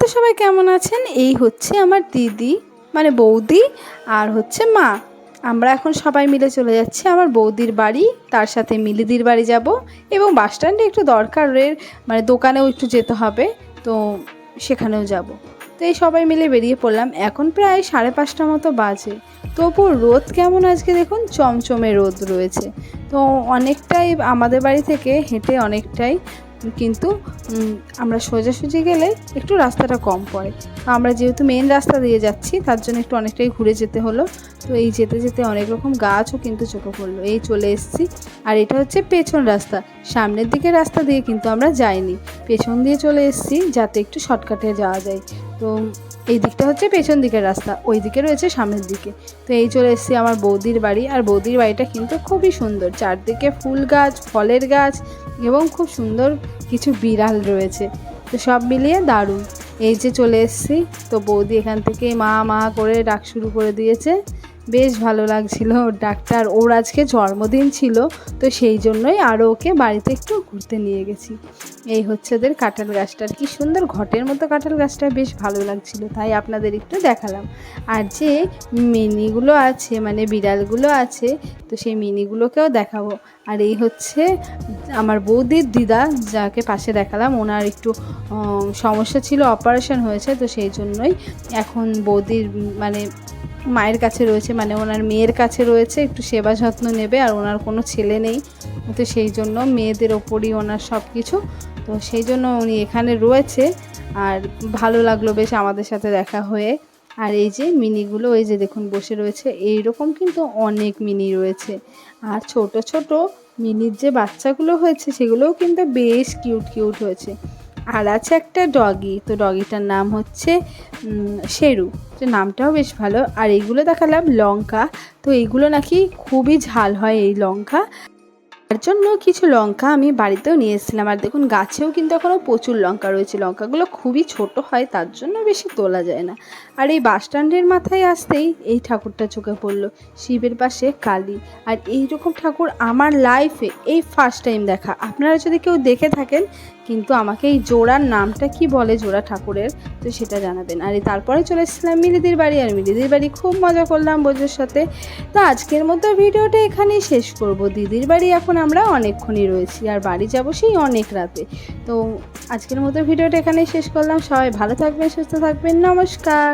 তো সবাই, কেমন আছেন? এই হচ্ছে আমার দিদি মানে বৌদি, আর হচ্ছে মা। আমরা এখন সবাই মিলে চলে যাচ্ছি আমার বৌদির বাড়ি, তার সাথে মিলিদির বাড়ি যাব। এবং বাস স্ট্যান্ডে একটু দরকারের মানে দোকানেও একটু যেতে হবে, তো সেখানেও যাব। তো এই সবাই মিলে বেরিয়ে পড়লাম। এখন প্রায় সাড়ে পাঁচটা মতো বাজে। তবু রোদ কেমন আজকে দেখুন? চমচমে রোদ রয়েছে। তো অনেকটাই আমাদের বাড়ি থেকে হেঁটে অনেকটাই কিন্তু আমরা সোজাসুজি গেলে একটু রাস্তাটা কম পড়ে। আমরা যেহেতু মেন রাস্তা দিয়ে যাচ্ছি, তার জন্য একটু অনেকটাই ঘুরে যেতে হলো। তো এই যেতে যেতে অনেক রকম গাছও কিন্তু চোখে পড়ল। এই চলে এসেছি। আর এটা হচ্ছে পেছন রাস্তা। সামনের দিকে রাস্তা দিয়ে কিন্তু আমরা যাইনি। পেছন দিয়ে চলে এসেছি যাতে একটু শর্টকাটে যাওয়া যায়। তো এই দিকটা হচ্ছে পেছন দিকের রাস্তা। ওই দিকে রয়েছে সামনের দিকে। তো এই চলে এসেছি আমার বৌদির বাড়ি। আর বৌদির বাড়িটা কিন্তু খুবই সুন্দর। চারদিকে ফুল গাছ, ফলের গাছ এবং খুব সুন্দর কিছু বিড়াল রয়েছে। তো সব মিলিয়ে দারুণ। এই যে চলে এসেছি, তো বৌদি এখান থেকে মা মা করে ডাক শুরু করে দিয়েছে। বেশ ভালো লাগছিল ওর ডাক্তার ওর আজকে জন্মদিন ছিল, তো সেই জন্যই আরও ওকে বাড়িতে একটু ঘুরতে নিয়ে গেছি। এই হচ্ছে ওদের কাঁঠাল গাছটার কি সুন্দর ঘটের মতো কাঁঠাল গাছটা বেশ ভালো লাগছিল, তাই আপনাদের একটু দেখালাম। আর যে মিনিগুলো আছে মানে বিড়ালগুলো আছে, তো সেই মিনিগুলোকেও দেখাবো। আর এই হচ্ছে আমার বৌদির দিদা, যাকে পাশে দেখালাম। ওনার একটু সমস্যা ছিল অপারেশন হয়েছে, তো সেই জন্যই এখন বৌদির মানে মায়ের কাছে রয়েছে মানে ওনার মেয়ের কাছে রয়েছে, একটু সেবা যত্ন নেবে, আর ওনার কোনো ছেলে নেই। তো সেই জন্য মেয়েদের ওপরই ওনার সব কিছু তো সেই জন্য উনি এখানে রয়েছে, আর ভালো লাগল বেশ আমাদের সাথে দেখা হয়ে। আর এই যে মিনিগুলো এই যে দেখুন বসে রয়েছে, এইরকম কিন্তু অনেক মিনি রয়েছে। আর ছোট ছোট মিনির যে বাচ্চাগুলো হয়েছে, সেগুলোও কিন্তু বেশ কিউট কিউট হয়েছে। আর আছে একটা ডগি, তো ডগিটার নাম হচ্ছে শেরু। তো নামটাও বেশ ভালো। আর এইগুলো দেখালাম, লঙ্কা। তো এইগুলো নাকি খুবই ঝাল হয় এই লঙ্কা। তার জন্য কিছু লঙ্কা আমি বাড়িতেও নিয়ে এসেছিলাম। আর দেখুন, গাছেও কিন্তু এখনও প্রচুর লঙ্কা রয়েছে। লঙ্কাগুলো খুবই ছোট হয়, তার জন্য বেশি তোলা যায় না। আর এই বাস স্ট্যান্ডের মাথায় আসতেই এই ঠাকুরটা চোখে পড়ল, শিবের পাশে কালী। আর এই রকম ঠাকুর আমার লাইফে এই ফার্স্ট টাইম দেখা। আপনারা যদি কেউ দেখে থাকেন, কিন্তু আমাকে এই জোড়ার নামটা কি বলে, জোড়া ঠাকুরের, তো সেটা জানাবেন। আর তারপরে চলে এসেছিলাম মিলিদির বাড়ি, আর মিলিদির বাড়ি খুব মজা করলাম বোঝোর সাথে। তো আজকের মতো ভিডিওটা এখানেই শেষ করব। দিদির বাড়ি এখন আমরা অনেকক্ষণই রয়েছি আর বাড়ি যাব সেই অনেক রাতে। তো আজকের মতো ভিডিওটা এখানেই শেষ করলাম। সবাই ভালো থাকবেন, সুস্থ থাকবেন। নমস্কার।